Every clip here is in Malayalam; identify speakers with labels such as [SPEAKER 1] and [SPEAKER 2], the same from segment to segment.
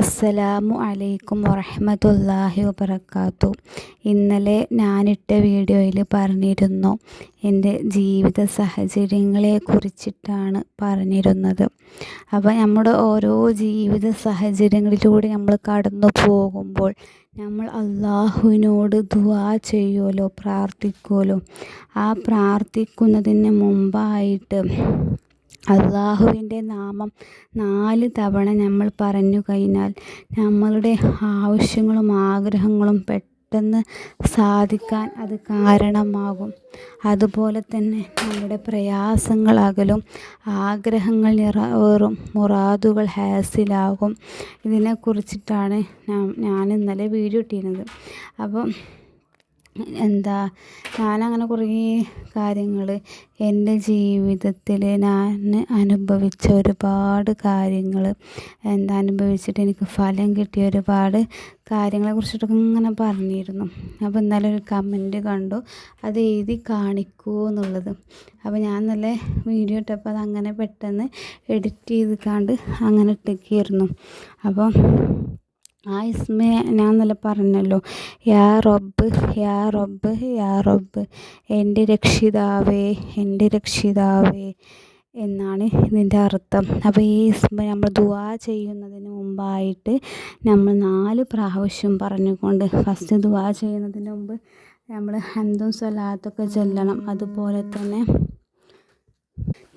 [SPEAKER 1] അസ്സലാമു അലൈക്കും വറഹമത്തല്ലാഹി വബർക്കാത്തു ഇന്നലെ ഞാനിട്ട വീഡിയോയിൽ പറഞ്ഞിരുന്നു എന്റെ ജീവിത സാഹചര്യങ്ങളെ കുറിച്ചിട്ടാണ് പറഞ്ഞിരുന്നത്. അപ്പോൾ നമ്മുടെ ഓരോ ജീവിത സാഹചര്യങ്ങളിലൂടെ നമ്മൾ കടന്നു പോകുമ്പോൾ നമ്മൾ അള്ളാഹുവിനോട് ദുവാ ചെയ്യുമല്ലോ പ്രാർത്ഥിക്കുമല്ലോ ആ പ്രാർത്ഥിക്കുന്നതിന് മുമ്പായിട്ട് അള്ളാഹുവിന്റെ നാമം നാല് തവണ നമ്മൾ പറഞ്ഞു കഴിഞ്ഞാൽ നമ്മളുടെ ആവശ്യങ്ങളും ആഗ്രഹങ്ങളും പെട്ടെന്ന് സാധിക്കാൻ അത് കാരണമാകും. അതുപോലെ തന്നെ നമ്മുടെ പ്രയാസങ്ങളകലും ആഗ്രഹങ്ങൾ നിറവേറും മുറാദുകൾ ഹാസിലാകും. ഇതിനെക്കുറിച്ചിട്ടാണ് ഞാൻ ഇന്നലെ വീഡിയോ ഇട്ടിരുന്നത്. അപ്പം എന്താ ഞാനങ്ങനെ കുറേ കാര്യങ്ങൾ എന്റെ ജീവിതത്തിൽ ഞാൻ അനുഭവിച്ച ഒരുപാട് കാര്യങ്ങൾ എന്താ അനുഭവിച്ചിട്ട് എനിക്ക് ഫലം കിട്ടിയ ഒരുപാട് കാര്യങ്ങളെ കുറിച്ചിട്ടൊക്കെ ഇങ്ങനെ പറഞ്ഞിരുന്നു. അപ്പോൾ ഇന്നലെ ഒരു കമന്റ് കണ്ടു അത് എഴുതി കാണിക്കൂ എന്നുള്ളത്. അപ്പോൾ ഞാൻ നല്ല വീഡിയോ ഇട്ടപ്പോൾ അത് അങ്ങനെ പെട്ടെന്ന് എഡിറ്റ് ചെയ്ത് കണ്ട് അങ്ങനെ ഇട്ടേക്കായിരുന്നു അപ്പം ആ ഞാൻ നല്ല പറഞ്ഞല്ലോ യാ റബ്ബ് യാ റബ്ബ് യാ റബ്ബ് എന്റെ രക്ഷിതാവേ എന്റെ രക്ഷിതാവേ എന്നാണ് ഇതിന്റെ അർത്ഥം. അപ്പോൾ ഈ ഇസ്മ നമ്മൾ ദുവാ ചെയ്യുന്നതിന് മുമ്പായിട്ട് നമ്മൾ നാല് പ്രാവശ്യം പറഞ്ഞുകൊണ്ട് ഫസ്റ്റ് ദുവാ ചെയ്യുന്നതിന് മുമ്പ് നമ്മൾ ഹന്തും സ്വലാത്തൊക്കെ ചെല്ലണം. അതുപോലെ തന്നെ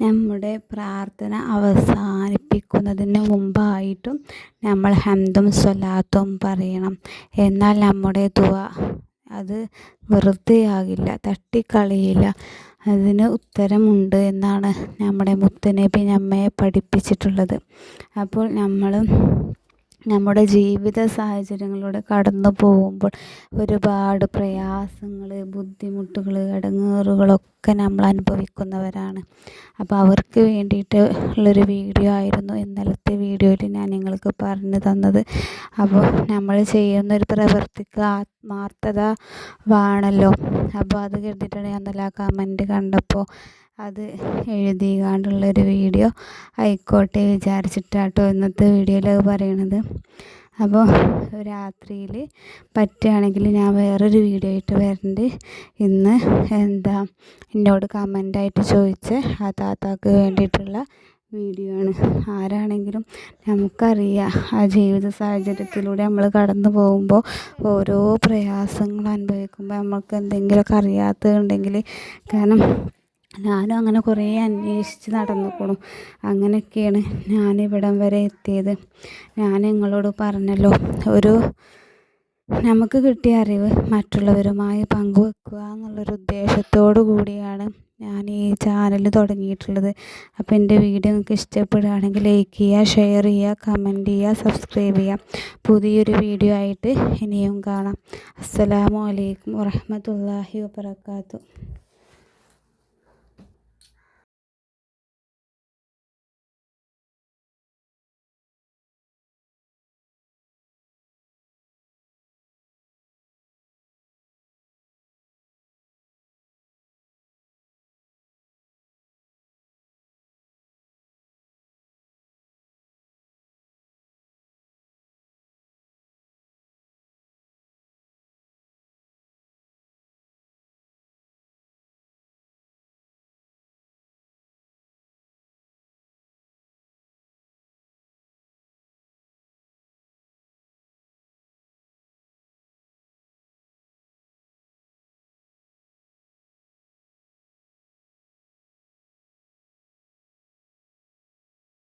[SPEAKER 1] നമ്മുടെ പ്രാർത്ഥന അവസാനിപ്പിക്കുന്നതിന് മുമ്പായിട്ടും നമ്മൾ ഹംദും സ്വലാത്തും പറയണം. എന്നാൽ നമ്മുടെ ദുവ അത് വെറുതെയാകില്ല തട്ടിക്കളയില്ല. അതിന് ഉത്തരമുണ്ട് എന്നാണ് നമ്മുടെ മുത്തനബി നമ്മെ പഠിപ്പിച്ചിട്ടുള്ളത്. അപ്പോൾ നമ്മൾ നമ്മുടെ ജീവിത സാഹചര്യങ്ങളിലൂടെ കടന്നു പോകുമ്പോൾ ഒരുപാട് പ്രയാസങ്ങൾ ബുദ്ധിമുട്ടുകൾ ഇടങ്ങേറുകളൊക്കെ നമ്മൾ അനുഭവിക്കുന്നവരാണ്. അപ്പോൾ അവർക്ക് വേണ്ടിയിട്ട് ഉള്ളൊരു വീഡിയോ ആയിരുന്നു ഇന്നലത്തെ വീഡിയോയിൽ ഞാൻ നിങ്ങൾക്ക് പറഞ്ഞു തന്നത്. അപ്പോൾ നമ്മൾ ചെയ്യുന്ന ഒരു പ്രവൃത്തിക്ക് ആത്മാർത്ഥത വേണമല്ലോ അപ്പോൾ അത് കരുതിയിട്ടാണ് ഞാൻ നല്ല കമന്റ് കണ്ടപ്പോൾ അത് എഴുതി എഴുതിക്കാണ്ടുള്ളൊരു വീഡിയോ ആയിക്കോട്ടെ വിചാരിച്ചിട്ടാട്ടോ ഇന്നത്തെ വീഡിയോയിൽ അത് പറയണത്. അപ്പോൾ രാത്രിയിൽ പറ്റുകയാണെങ്കിൽ ഞാൻ വേറൊരു വീഡിയോ ആയിട്ട് വരുന്നുണ്ട് ഇന്ന് എന്താ എന്നോട് കമന്റായിട്ട് ചോദിച്ച ആ താത്താക്ക് വേണ്ടിയിട്ടുള്ള വീഡിയോ ആണ് ആരാണെങ്കിലും നമുക്കറിയാം ആ ജീവിത സാഹചര്യത്തിലൂടെ നമ്മൾ കടന്നു പോകുമ്പോൾ ഓരോ പ്രയാസങ്ങൾ അനുഭവിക്കുമ്പോൾ നമുക്ക് എന്തെങ്കിലുമൊക്കെ അറിയാത്തതുണ്ടെങ്കിൽ കാരണം ഞാനും അങ്ങനെ കുറേ അന്വേഷിച്ച് നടന്നുക്കോളും അങ്ങനെയൊക്കെയാണ് ഞാൻ ഇവിടം വരെ എത്തിയത്. ഞാൻ നിങ്ങളോട് പറഞ്ഞല്ലോ ഒരു നമുക്ക് കിട്ടിയ അറിവ് മറ്റുള്ളവരുമായി പങ്കുവെക്കുക എന്നുള്ളൊരു ഉദ്ദേശത്തോടു കൂടിയാണ് ഞാൻ ഈ ചാനൽ തുടങ്ങിയിട്ടുള്ളത്. അപ്പോൾ എന്റെ വീഡിയോ നിങ്ങൾക്ക് ഇഷ്ടപ്പെടുകയാണെങ്കിൽ ലൈക്ക് ചെയ്യുക ഷെയർ ചെയ്യുക കമന്റ് ചെയ്യുക സബ്സ്ക്രൈബ് ചെയ്യുക. പുതിയൊരു വീഡിയോ ആയിട്ട് ഇനിയും കാണാം. അസ്സലാമു അലൈക്കും വാബർക്കാത്തു